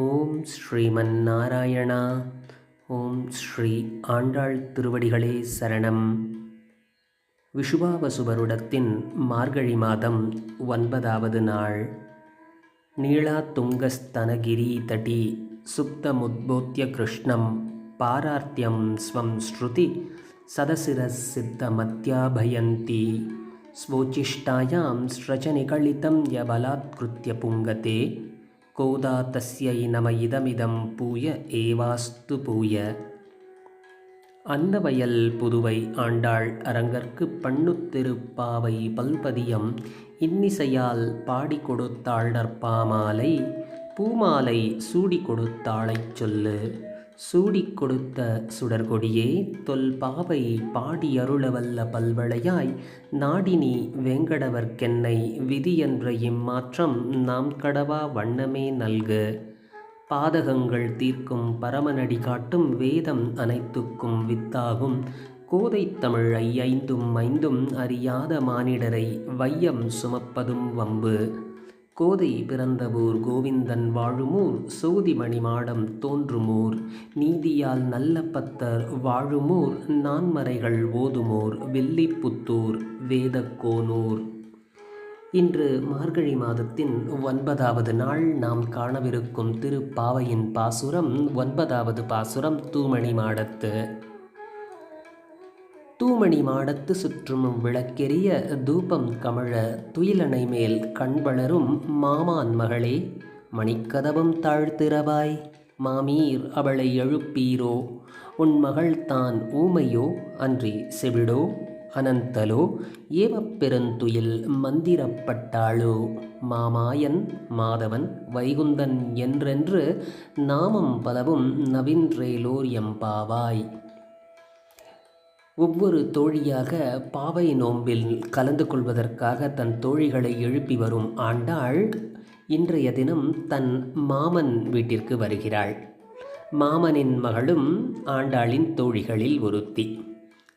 ஓம் ஸ்ரீமன் நாராயணா ஓம் ஸ்ரீ ஆண்டாள் திருவடிகளே சரணம். விஷுபாவசுபருடத்தின் மார்கழி மாதம் ஒன்பதாவது நாள். நீளா துங்கஸ்தனகிரி தடி சுப்தமுத்போத்திய கிருஷ்ணம் பாரார்த்தியம் ஸ்வம் ஸ்ருதி சதசிரசித்தமத்யாபயந்தி ஸ்வோச்சிஷ்டாயாம் ஸ்ரச்ச நிகழிதம் யபலாத்கிருத்திய புங்கதே. கோதாத்தஸ்யை நம இதமிதம் பூய ஏவாஸ்து பூய. அன்னவயல் புதுவை ஆண்டாள் அரங்கற்கு பண்ணுத்திருப்பாவை பல்பதியம் இன்னிசையால் பாடி கொடுத்தாள் நற்பாமாலை பூமாலை சூடி கொடுத்தாளைச் சொல்லு. சூடிக் கொடுத்த சுடர்கொடியே தொல் பாவை பாடி அருளவல்ல பல்வளையாய் நாடினி வேங்கடவர்க்கென்னை விதி என்ற இம்மாற்றம் நாம் கடவா வண்ணமே நல்கு. பாதகங்கள் தீர்க்கும் பரமனடி காட்டும் வேதம் அனைத்துக்கும் வித்தாகும். கோதை தமிழ் ஐந்தும் ஐந்தும் அறியாத மானிடரை வையம் சுமப்பதும் வம்பு. கோதை பிறந்தவூர் கோவிந்தன் வாழுமூர்? சோதிமணி மாடம் தோன்றுமூர்? நீதியால் நல்ல பத்தர் வாழுமூர்? நான்மறைகள் ஓதுமூர்? வெள்ளிப்புத்தூர்? வேதக்கோனூர் இன்று மார்கழி மாதத்தின் ஒன்பதாவது நாள் நாம் காணவிருக்கும் திருப்பாவையின் பாசுரம் ஒன்பதாவது பாசுரம் தூமணி மாடத்து. தூமணி மாடத்து சுற்றும் விளக்கெரிய தூபம் கமழ துயிலனை மேல் கண்வளரும் மாமான் மகளே மணிக்கதவம் தாழ்த்திரவாய் மாமீர் அவளை எழுப்பீரோ? உன் மகள் தான் ஊமையோ? அன்றி செவிடோ? அனந்தலோ? ஏவப்பெருந்துயில் மந்திரப்பட்டாளோ? மாமாயன் மாதவன் வைகுந்தன் என்றென்று நாமம் பலவும் நவின்றேலோர் எம்பாவாய் ஒவ்வொரு தோழியாக பாவை நோம்பில் கலந்து கொள்வதற்காக தன் தோழிகளை எழுப்பி வரும் ஆண்டாள் இன்றைய தினம் தன் மாமன் வீட்டிற்கு வருகிறாள். மாமனின் மகளும் ஆண்டாளின் தோழிகளில் ஒருத்தி.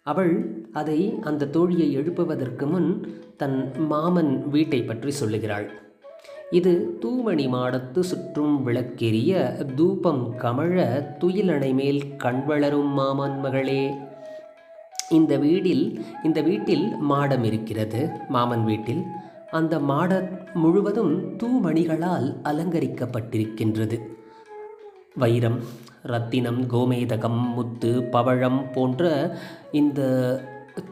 அவள் அதை அந்த தோழியை எழுப்புவதற்கு முன் தன் மாமன் வீட்டை பற்றி சொல்லுகிறாள். இது தூமணி மாடத்து சுற்றும் விளக்கெரிய தூபம் கமழ துயிலணை மேல் கண்வளரும் மாமன் மகளே. இந்த வீடில் இந்த வீட்டில் மாடம் இருக்கிறது மாமன் வீட்டில். அந்த மாட முழுவதும் தூமணிகளால் அலங்கரிக்கப்பட்டிருக்கின்றது. வைரம் ரத்தினம் கோமேதகம் முத்து பவழம் போன்ற இந்த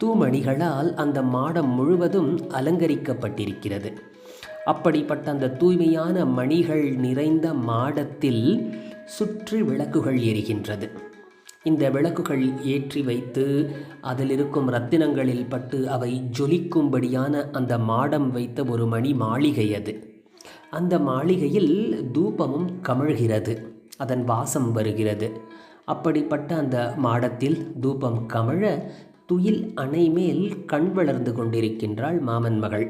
தூமணிகளால் அந்த மாடம் முழுவதும் அலங்கரிக்கப்பட்டிருக்கிறது. அப்படிப்பட்ட அந்த தூய்மையான மணிகள் நிறைந்த மாடத்தில் சுற்றி விளக்குகள் எரிகின்றது. இந்த விளக்குகள் ஏற்றி வைத்து அதில் இருக்கும் ரத்தினங்களில் பட்டு அவை ஜொலிக்கும்படியான அந்த மாடம் வைத்த ஒரு மணி மாளிகை அது. அந்த மாளிகையில் தூபமும் கமழ்கிறது. அதன் வாசம் வருகிறது. அப்படிப்பட்ட அந்த மாடத்தில் தூபம் கமழ துயில் அணை மேல் கண் வளர்ந்து கொண்டிருக்கின்றாள் மாமன் மகள்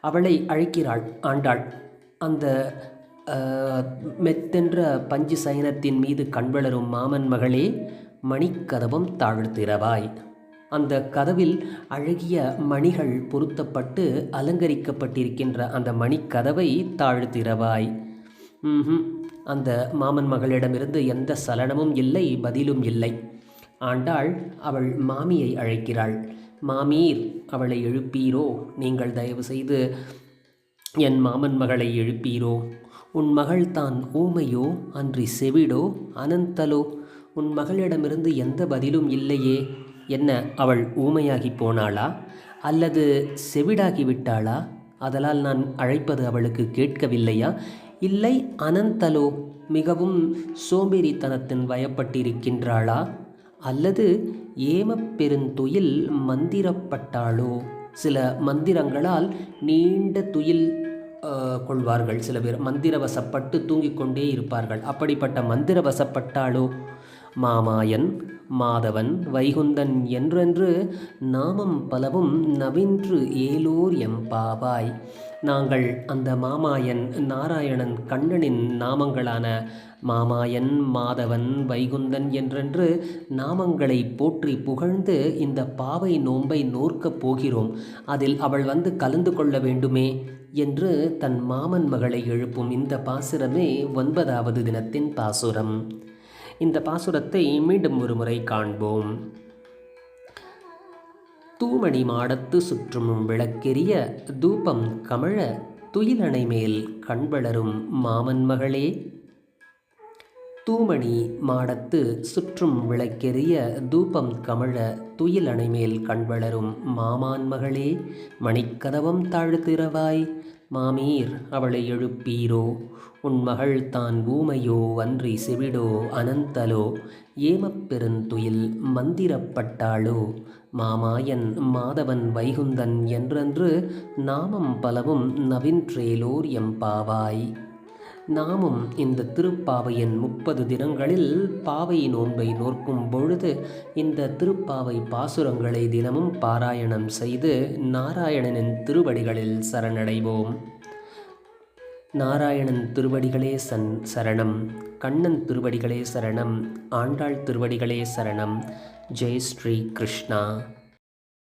அவளை அழைக்கிறாள் ஆண்டாள் அந்த மெத்தென்ற பஞ்சு சயனத்தின் மீது கண்வளரும் மாமன் மகளே மணிக்கதவம் தாழ்த்திரவாய் அந்த கதவில் அழகிய மணிகள் பொருத்தப்பட்டு அலங்கரிக்கப்பட்டிருக்கின்ற அந்த மணிக்கதவை தாழ்த்திரவாய் அந்த மாமன் மகளிடமிருந்து எந்த சலனமும் இல்லை பதிலும் இல்லை. ஆண்டாள் அவள் மாமியை அழைக்கிறாள். மாமீர் அவளை எழுப்பீரோ? நீங்கள் தயவு செய்து என் மாமன் மகளை எழுப்பீரோ? உன் மகள் தான் ஊமையோ? அன்றி செவிடோ? அனந்தலோ? உன் மகளிடமிருந்து எந்த பதிலும் இல்லையே என்ன அவள் ஊமையாகி போனாளா? அல்லது செவிடாகி விட்டாளா? அதனால் நான் அழைப்பது அவளுக்கு கேட்கவில்லையா? இல்லை அனந்தலோ மிகவும் சோம்பேறித்தனத்தின் வயப்பட்டிருக்கின்றாளா? அல்லது ஏமப்பெருந்துயில் மந்திரப்பட்டாளோ? சில மந்திரங்களால் நீண்ட துயில் கொள்வார்கள். சில பேர் மந்திரவசப்பட்டு தூங்கிக் கொண்டே இருப்பார்கள். அப்படிப்பட்ட மந்திரவசப்பட்டாலோ? மாமாயன் மாதவன் வைகுந்தன் என்றென்று நாமம் பலவும் நவின்று ஏலோர் எம்பாவாய் நாங்கள் அந்த மாமாயன் நாராயணன் கண்ணனின் நாமங்களான மாமாயன் மாதவன் வைகுந்தன் என்றென்று நாமங்களை போற்றி புகழ்ந்து இந்த பாவை நோன்பை நோர்க்கப் போகிறோம். அதில் அவள் வந்து கலந்து கொள்ள வேண்டுமே என்று தன் மாமன் மகளை எழுப்பும் இந்த பாசுரமே ஒன்பதாவது தினத்தின் பாசுரம். இந்த பாசுரத்தை மீண்டும் ஒரு முறை காண்போம். தூமணி மாடத்து சுற்றும் விளக்கெரிய தூபம் கமழ துயிலணை மேல் கண்வளரும் மாமன் மகளே. தூமணி மாடத்து சுற்றும் விளக்கெரிய தூபம் கமழ துயிலணை மேல் கண்வளரும் மாமான் மகளே. மணிக்கதவம் தாழ்த்திரவாய் மாமீர் அவளை எழுப்பீரோ? உன் மகள் தான் ஊமையோ அன்றி செவிடோ அனந்தலோ? ஏமப்பெருந்துயில் மந்திரப்பட்டாளோ மாமாயன் மாதவன் வைகுந்தன் என்றென்று நாமம் பலவும் நவின்றேலோர் எம்பாவாய். நாமும் இந்த திருப்பாவையின் முப்பது தினங்களில் பாவை நோன்பை நோக்கும் பொழுது இந்த திருப்பாவை பாசுரங்களை தினமும் பாராயணம் செய்து நாராயணனின் திருவடிகளில் சரணடைவோம். நாராயணன் திருவடிகளே சன் சரணம் கண்ணன் திருவடிகளே சரணம் ஆண்டாள் திருவடிகளே சரணம். ஜெய் ஸ்ரீ கிருஷ்ணா.